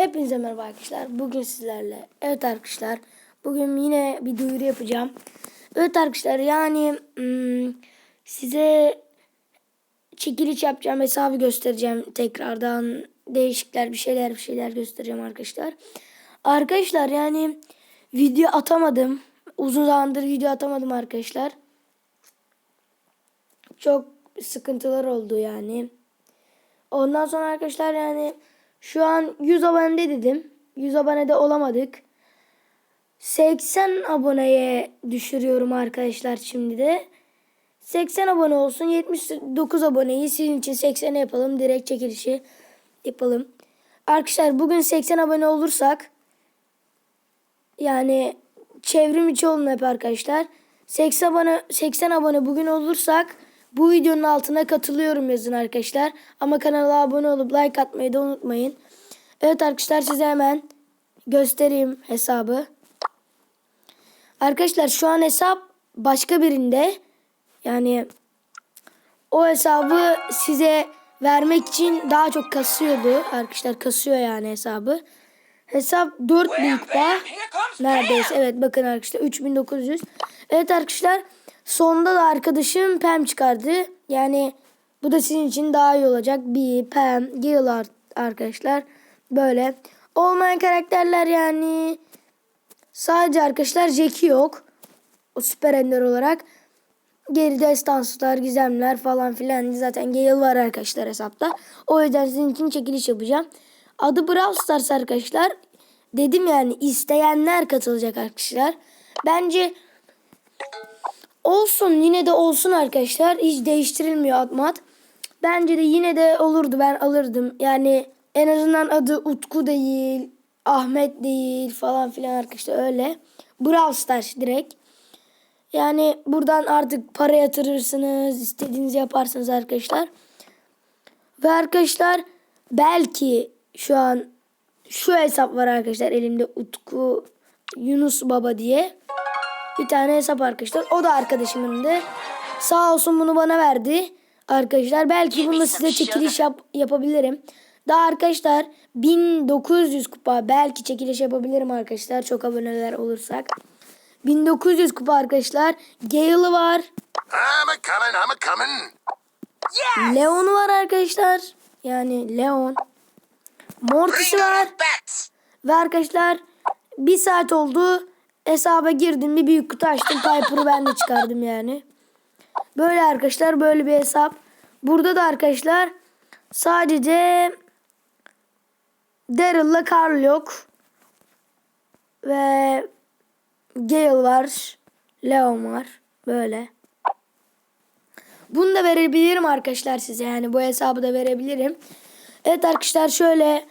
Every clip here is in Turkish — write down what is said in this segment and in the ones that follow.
Hepinize merhaba arkadaşlar. Bugün sizlerle evet arkadaşlar. Bugün yine bir duyuru yapacağım. Evet arkadaşlar yani hmm, size çekiliş yapacağım hesabı göstereceğim tekrardan. Değişikler bir şeyler bir şeyler göstereceğim arkadaşlar. Arkadaşlar yani video atamadım. Uzun zamandır video atamadım arkadaşlar. Çok sıkıntılar oldu yani. Ondan sonra arkadaşlar yani şu an 100 abonede dedim. 100 abonede olamadık. 80 aboneye düşürüyorum arkadaşlar şimdi de. 80 abone olsun. 79 aboneyi sizin için 80'e yapalım. Direkt çekilişi yapalım. Arkadaşlar bugün 80 abone olursak yani çevrim içi olun hep arkadaşlar. 80 abone 80 abone bugün olursak bu videonun altına katılıyorum yazın arkadaşlar. Ama kanala abone olup like atmayı da unutmayın. Evet arkadaşlar size hemen göstereyim hesabı. Arkadaşlar şu an hesap başka birinde. Yani o hesabı size vermek için daha çok kasıyordu. Arkadaşlar kasıyor yani hesabı. Hesap 4 büyük kupa. Neredeyse. Evet bakın arkadaşlar 3900. Evet arkadaşlar sonda da arkadaşım Pam çıkardı. Yani bu da sizin için daha iyi olacak. Bir Pam, Gil arkadaşlar. Böyle. Olmayan karakterler yani sadece arkadaşlar Jackie yok. O süper ender olarak. Geri destanslar, gizemler falan filan. Zaten Gale var arkadaşlar hesapta. O yüzden sizin için çekiliş yapacağım. Adı Brawl Stars arkadaşlar. Dedim yani isteyenler katılacak arkadaşlar. Bence olsun yine de olsun arkadaşlar. Hiç değiştirilmiyor atmat. Bence de yine de olurdu ben alırdım. Yani en azından adı Utku değil, Ahmet değil falan filan arkadaşlar öyle. Brawl Stars direkt. Yani buradan artık para yatırırsınız, istediğinizi yaparsınız arkadaşlar. Ve arkadaşlar belki şu an şu hesap var arkadaşlar elimde Utku Yunus Baba diye. Bir tane hesap arkadaşlar. O da arkadaşımın da. Sağ olsun bunu bana verdi. Arkadaşlar belki bunu size çekiliş yap yapabilirim. Daha arkadaşlar 1900 kupa belki çekiliş yapabilirim arkadaşlar. Çok aboneler olursak. 1900 kupa arkadaşlar. Gale'ı var. I'm a coming, I'm a coming. Leon'u var arkadaşlar. Yani Leon. Mortis'i var. Ve arkadaşlar bir saat oldu. Hesaba girdim bir büyük kutu açtım. Piper'ı ben de çıkardım yani. Böyle arkadaşlar böyle bir hesap. Burada da arkadaşlar sadece Daryl'la Carl yok. Ve Gale var. Leon var. Böyle. Bunu da verebilirim arkadaşlar size. Yani bu hesabı da verebilirim. Evet arkadaşlar şöyle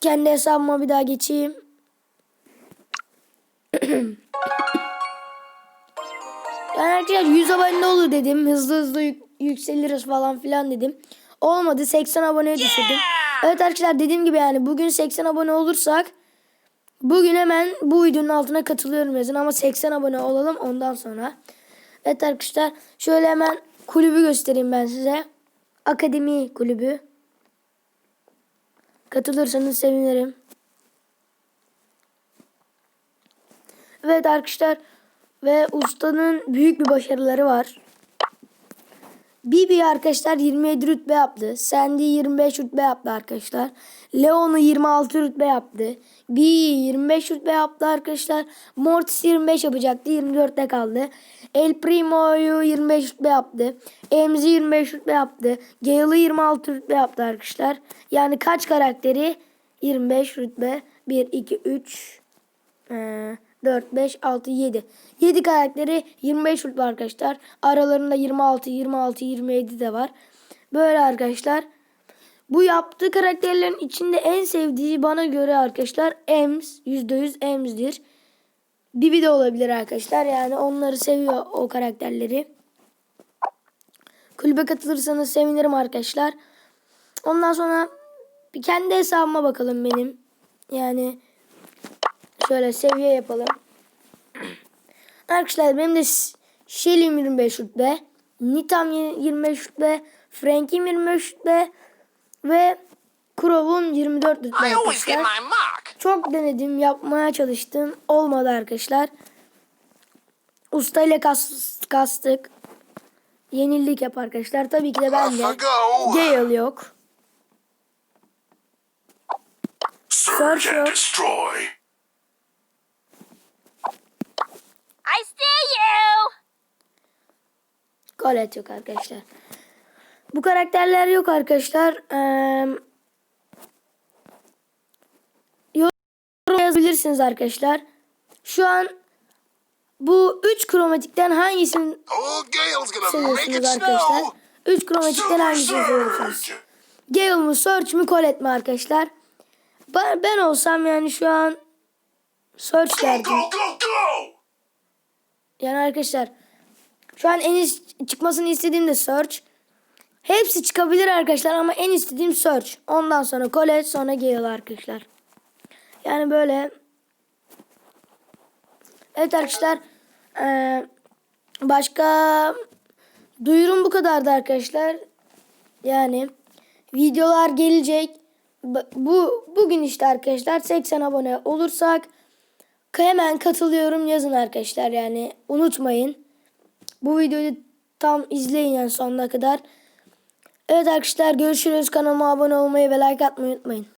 kendi hesabıma bir daha geçeyim. Yani arkadaşlar 100 abone olur dedim. Hızlı hızlı yük- yükseliriz falan filan dedim. Olmadı 80 aboneye düşürdüm. Evet arkadaşlar dediğim gibi yani bugün 80 abone olursak bugün hemen bu videonun altına katılıyorum yazın ama 80 abone olalım ondan sonra. Evet arkadaşlar şöyle hemen kulübü göstereyim ben size. Akademi kulübü. Katılırsanız sevinirim. Evet arkadaşlar ve ustanın büyük bir başarıları var. Bibi arkadaşlar 27 rütbe yaptı. Sandy 25 rütbe yaptı arkadaşlar. Leon'u 26 rütbe yaptı. B 25 rütbe yaptı arkadaşlar. Mortis 25 yapacaktı. 24'te kaldı. El Primo'yu 25 rütbe yaptı. Emzi 25 rütbe yaptı. Gale'ı 26 rütbe yaptı arkadaşlar. Yani kaç karakteri? 25 rütbe. 1, 2, 3, ee, 4, 5, 6, 7. 7 karakteri 25 rütbe arkadaşlar. Aralarında 26, 26, 27 de var. Böyle arkadaşlar. Bu yaptığı karakterlerin içinde en sevdiği bana göre arkadaşlar Ems. %100 Ems'dir. Bibi de olabilir arkadaşlar. Yani onları seviyor o karakterleri. Kulübe katılırsanız sevinirim arkadaşlar. Ondan sonra bir kendi hesabıma bakalım benim. Yani Şöyle seviye yapalım. Arkadaşlar benim de Shelly'm 25 rütbe. Nitam 25 rütbe. Frank'im 25 rütbe. Ve Crow'un 24 rütbe arkadaşlar. Çok denedim, yapmaya çalıştım. Olmadı arkadaşlar. Usta ile kas, kastık. Yenildik hep arkadaşlar. Tabii ki de ben de. Gale yok. Search and destroy. Colette yok arkadaşlar. Bu karakterler yok arkadaşlar. Ee, yorum yazabilirsiniz arkadaşlar. Şu an bu 3 kromatikten hangisini Oh, seviyorsunuz arkadaşlar? 3 kromatikten hangisini seviyorsunuz? Gale mı, Search mi, Colette mi arkadaşlar? Ben, ben olsam yani şu an Search derdim. Yani arkadaşlar şu an en iyi çıkmasını istediğim de Search. Hepsi çıkabilir arkadaşlar ama en istediğim Search. Ondan sonra Colette sonra Gale arkadaşlar. Yani böyle. Evet arkadaşlar. başka duyurum bu kadardı arkadaşlar. Yani videolar gelecek. Bu bugün işte arkadaşlar 80 abone olursak hemen katılıyorum yazın arkadaşlar yani unutmayın. Bu videoyu tam izleyin yani sonuna kadar. Evet arkadaşlar görüşürüz. Kanalıma abone olmayı ve like atmayı unutmayın.